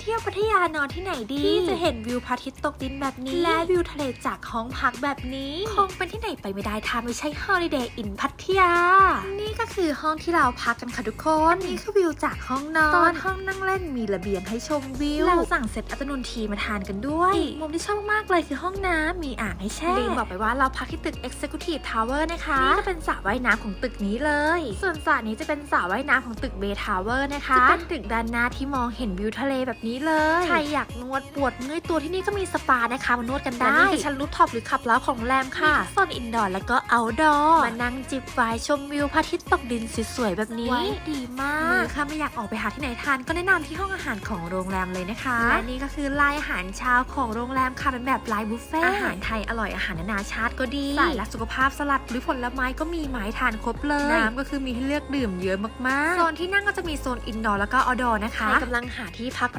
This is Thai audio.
เที่ยวพัทยานอนที่ไหนดี ที่จะเห็นวิวพระอาทิตย์ตกดินแบบนี้ และวิวทะเลจากห้องพักแบบนี้ คงเป็นที่ไหนไปไม่ได้ถ้าไม่ใช่ Holiday in พัทยานี่ ก็คือห้องที่เราพักกันค่ะทุกคนนี่คือวิวจากห้องนอนตอนห้องนั่งเล่นมีระเบียงให้ชมวิว เราสั่งเซตอัตโนนทีมาทานกันด้วยอีกมุมที่ชอบมากเลยคือห้องน้ำมีอ่างให้แช่ลืมบอกไปว่าเราพักที่ตึก Executive Tower นะคะนี่จะเป็นสระว่ายน้ำของตึกนี้เลย ส่วนสระนี้จะเป็นสระว่ายน้ำของตึก Bay Tower นะคะจะเป็นตึกด้านหน้าที่มองเห็นวิวทะเลแบบนี้เลย ใครอยากนวดปวดเมื่อยตัวที่นี่ก็มีสปานะคะมานวดกันได้นี่คือชั้นรูฟท็อปหรือขับเล้าของโรงแรมค่ะโซนอินดอร์แล้วก็เอาท์ดอร์มานั่งจิบไวน์ชมวิวพระอาทิตย์ตกดินสวยๆแบบนี้ ดีมากค่ะไม่อยากออกไปหาที่ไหนทานก็แนะนำที่ห้องอาหารของโรงแรมเลยนะคะ และนี่ก็คือไลน์อาหารเช้าของโรงแรมค่ะเป็นแบบไลน์บุฟเฟ่อาหารไทยอร่อยอาหารนานาชาติก็ดีสายรักสุขภาพสลัดหรือผลไม้ก็มีไม้ทานครบเลย น้ำก็คือมีให้เลือกดื่มเยอะมากๆโซนที่นั่งก็จะมีโซนอินดอร์แล้วก็เอาดอร์นะคะใครกำลังหาที่พัก